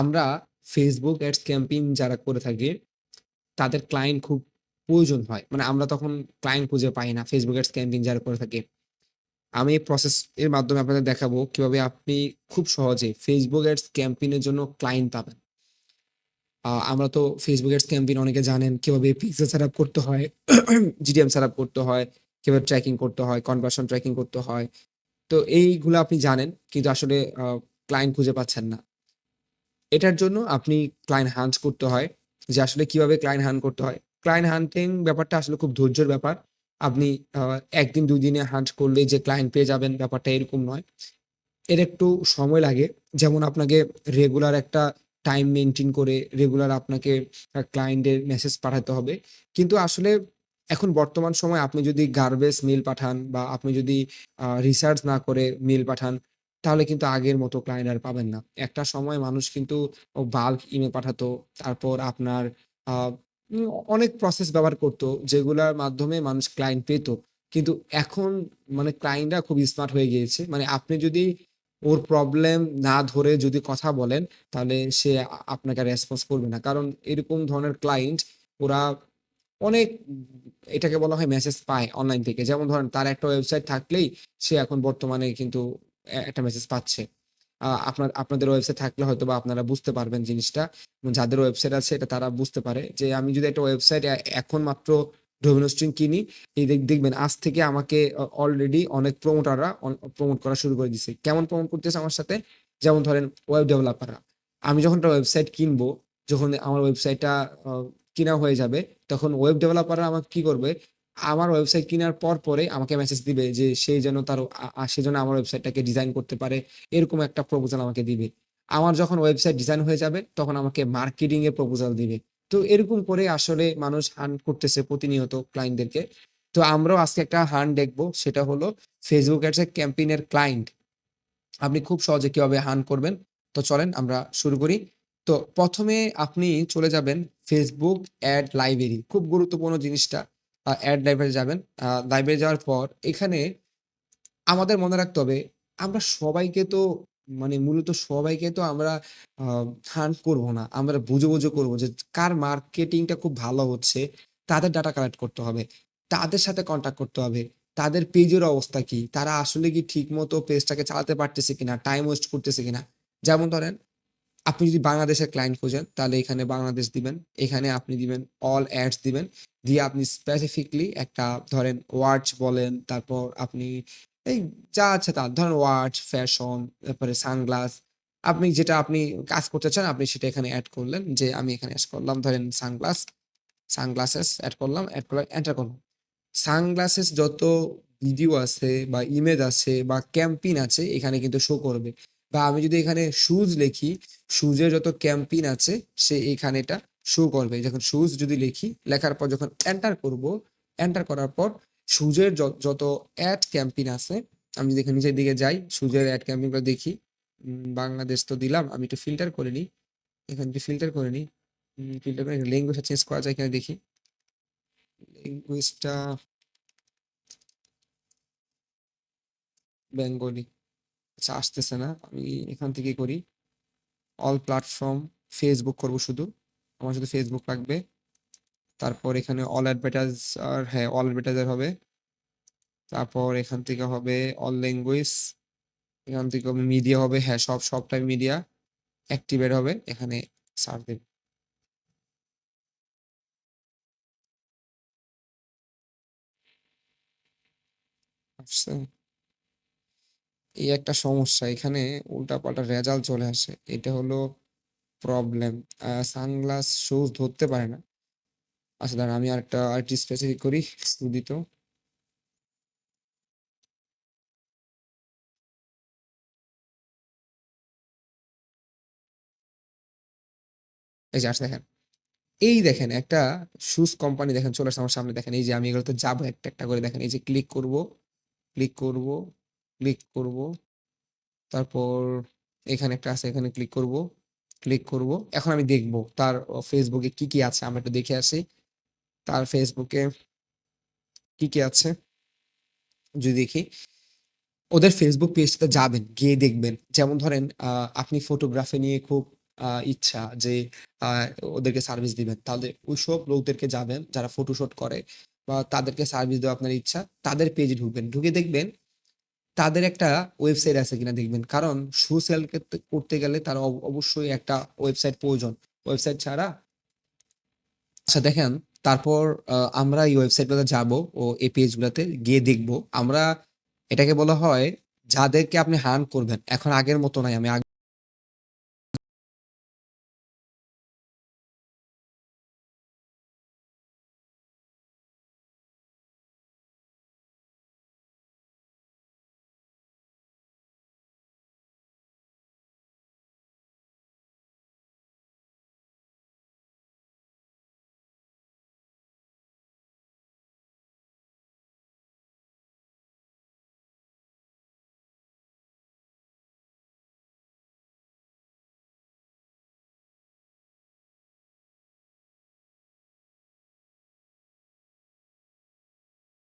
আমরা Facebook ads campaign যারা করে থাকি, তাদের ক্লায়েন্ট খুব প্রয়োজন হয়। মানে আমরা তখন ক্লায়েন্ট খুঁজে পাই না ফেসবুক অ্যাডস ক্যাম্পেইন যারা করে থাকে। আমি এই প্রসেস এর মাধ্যমে আপনাদের দেখাবো কীভাবে আপনি খুব সহজে ফেসবুক অ্যাডস ক্যাম্পেইনের জন্য ক্লায়েন্ট পাবেন। আমরা তো ফেসবুক অ্যাডস ক্যাম্পেইন অনেকে জানেন কীভাবে পিক্সেল সেটআপ করতে হয়, GTM সেটআপ করতে হয়, কীভাবে ট্র্যাকিং করতে হয়, কনভার্সন ট্র্যাকিং করতে হয়। তো এইগুলো আপনি জানেন কিন্তু আসলে ক্লায়েন্ট খুঁজে পাচ্ছেন না। এটার জন্য আপনি ক্লায়েন্ট হান্ট করতে হয় যে আসলে কীভাবে ক্লায়েন্ট হান্ট করতে হয়। ক্লায়েন্ট হান্টিং ব্যাপারটা আসলে খুব ধৈর্যের ব্যাপার। আপনি একদিন দুই দিনে হান্ট করলেই যে ক্লায়েন্ট পেয়ে যাবেন ব্যাপারটা এরকম নয়। এর একটু সময় লাগে। যেমন আপনাকে রেগুলার একটা টাইম মেনটেন করে রেগুলার আপনাকে ক্লায়েন্টের মেসেজ পাঠাতে হবে। কিন্তু আসলে এখন বর্তমান সময়ে আপনি যদি গার্বেজ মেইল পাঠান বা আপনি যদি রিসার্চ না করে মেইল পাঠান, তাহলে কিন্তু আগের মতো ক্লায়েন্ট আর পাবেন না। একটা সময় মানুষ কিন্তু বাল্ক ইমেইল পাঠাতো। তারপর আপনার অনেক প্রসেস ব্যবহার করত যেগুলার মাধ্যমে মানুষ ক্লায়েন্ট পেত। কিন্তু এখন মানে ক্লায়েন্টরা খুব স্মার্ট হয়ে গিয়েছে। মানে আপনি যদি ওর প্রবলেম না ধরে যদি কথা বলেন, তাহলে সে আপনাকে রেসপন্স করবে না। কারণ এরকম ধরনের ক্লায়েন্ট ওরা অনেক এটাকে বলা হয় মেসেজ পায় অনলাইন থেকে। যেমন ধরেন তার একটা ওয়েবসাইট থাকলেই সে এখন বর্তমানে কিন্তু একটা মেসেজ পাচ্ছে। আপনার আপনাদের ওয়েবসাইট থাকলে হয়তোবা আপনারা বুঝতে পারবেন জিনিসটা। যাদের ওয়েবসাইট আছে এটা তারা বুঝতে পারে যে আমি যদি একটা ওয়েবসাইট এখন মাত্র ডোমিনো স্ট্রিং কিনি, এই দেখবেন আজ থেকে আমাকে অলরেডি অনেক প্রমোটাররা প্রমোট করা শুরু করে দিছে। কেমন প্রমোট করতেছে আমার সাথে? যেমন ধরেন ওয়েব ডেভেলপাররা। আমি যখন একটা ওয়েবসাইট কিনবো, যখন আমার ওয়েবসাইটটা কিনা হয়ে যাবে, তখন ওয়েব ডেভেলপাররা আমাকে কি করবে? আমার ওয়েবসাইট কেনার পর পরে আমাকে মেসেজ দিবে যে সে যেন তার সে যেন আমার ওয়েবসাইটটাকে ডিজাইন করতে পারে। এরকম একটা প্রপোজাল আমাকে দিবে। আমার যখন ওয়েবসাইট ডিজাইন হয়ে যাবে, তখন আমাকে মার্কেটিং এর প্রপোজাল দিবে। তো এরকম করে আসলে মানুষ হান্ট করতেছে প্রতিনিয়ত ক্লায়েন্টদেরকে। তো আমরাও আজকে একটা হান্ট দেখব। সেটা হলো ফেসবুক অ্যাডস এর ক্যাম্পেইন এর ক্লায়েন্ট। আপনি খুব সহজে কীভাবে হান্ট করবেন। তো চলেন আমরা শুরু করি। তো প্রথমে আপনি চলে যাবেন ফেসবুক অ্যাড লাইব্রেরি। খুব গুরুত্বপূর্ণ জিনিসটা। অ্যাড লাইব্রেরি যাবেন। লাইব্রেরি যাওয়ার পর এখানে আমাদের মনে রাখতে হবে আমরা সবাইকে তো মানে মূলত সবাইকে তো আমরা হান্ট করব না। আমরা বুঝে, বুঝে করব যে কার মার্কেটিংটা খুব ভালো হচ্ছে, তাদের ডাটা কালেক্ট করতে হবে। তাদের সাথে কনট্যাক্ট করতে হবে। তাদের পেজের অবস্থা কি? তারা আসলে কি ঠিকমতো পেজটাকে চালাতে পারতেছে কিনা? টাইম ওয়েস্ট করতেছে কিনা? যেমন ধরেন আপনি যদি বাংলাদেশের ক্লায়েন্ট খোঁজেন, তাহলে এখানে বাংলাদেশ দিবেন। এখানে আপনি দিবেন অল অ্যাডস দিবেন। দিয়ে আপনি স্পেসিফিকলি একটা ধরেন ওয়াচ বলেন, তারপর আপনি এই যা আছে তা ধরেন ওয়াচ, ফ্যাশন, তারপরে সানগ্লাস। আপনি যেটা আপনি কাজ করতে চান আপনি সেটা এখানে অ্যাড করলেন যে আমি এখানে অ্যাড করলাম ধরেন সানগ্লাস, সানগ্লাসেস অ্যাড করলাম, অ্যাড করলাম এন্টার করলাম। সানগ্লাসেস যত ভিডিও আছে বা ইমেজ আছে বা ক্যাম্পেইন আছে এখানে কিন্তু শো করবে। বা আমি যদি এখানে শুজ লিখি, শুজের যত ক্যাম্পেইন আছে সে এখানে এটা শো করবে। যখন শুজ যদি লিখি, লেখার পর যখন এন্টার করব, এন্টার করার পর শুজের যত অ্যাড ক্যাম্পেইন আছে, আমি যদি এখানে নিচের দিকে যাই, শুজের অ্যাড ক্যাম্পেইনগুলো দেখি। বাংলাদেশ তো দিলাম। আমি একটু ফিল্টার করে নিই। এখানে একটু ফিল্টার করে নিই। ফিল্টার করে ল্যাঙ্গুয়েজটা চেঞ্জ করা যায় কিনা দেখি। ল্যাঙ্গুয়েজটা বেঙ্গলি। আচ্ছা আসতেছে না। আমি এখান থেকে করি। অল প্ল্যাটফর্ম ফেসবুক করব শুধু। আমার শুধু ফেসবুক লাগবে। তারপর এখানে অল অ্যাডভার্টাইজ আর হ্যাঁ, অল অ্যাডভার্টাইজার হবে। তারপর এখান থেকে হবে অল ল্যাঙ্গুয়েজ। এখান থেকে হবে মিডিয়া হবে। হ্যাঁ, সব সব টাইপ মিডিয়া অ্যাক্টিভেট হবে। এখানে সার্চ দেব। এই একটা সমস্যা। এখানে উল্টাপাল্টা রেজাল্ট চলে আসে। এটা হলো প্রবলেম। সানগ্লাস, শুজ ধরতে পারে না। আচ্ছা দাঁড়ান আমি আরেকটা আরেকটু স্পেসিফিক করি। সুদিত। এই যে আসছে দেখেন। এই দেখেন একটা শুজ কোম্পানি দেখেন চলে আসছে আমার সামনে দেখেন। এই যে আমি এগুলোতে যাব একটা, একটা করে দেখেন। এই যে ক্লিক করব, ক্লিক করব, ক্লিক করব। তারপর এখানে একটা আছে এখানে ক্লিক করব, ক্লিক করব। এখন আমি দেখব তার ফেসবুকে কি, কি আছে আমরা একটু দেখে আসি। তার ফেসবুকে কি, কি আছে? যদি দেখি ওদের ফেসবুক পেজটাতে যাবেন, গিয়ে দেখবেন। যেমন ধরেন আপনি ফটোগ্রাফি নিয়ে খুব ইচ্ছা যে ওদেরকে সার্ভিস দিবেন। তাহলে ওইসব লোকদেরকে যাবেন যারা ফটোশুট করে বা তাদেরকে সার্ভিস দেওয়া আপনার ইচ্ছা, তাদের পেজে ঢুকবেন। ঢুকে দেখবেন তাদের একটা ওয়েবসাইট আছে কিনা দেখবেন। কারণ শু সেল করতে গেলে তার অব, অবশ্যই একটা ওয়েবসাইট প্রয়োজন। ওয়েবসাইট ছাড়া আচ্ছা দেখেন, তারপর আমরা এই ওয়েবসাইটগুলোতে যাব ও এই পেজগুলোতে গিয়ে দেখব। আমরা এটাকে বলা হয়, যাদেরকে আপনি হার্ন করবেন। এখন আগের মতো নাই। আমি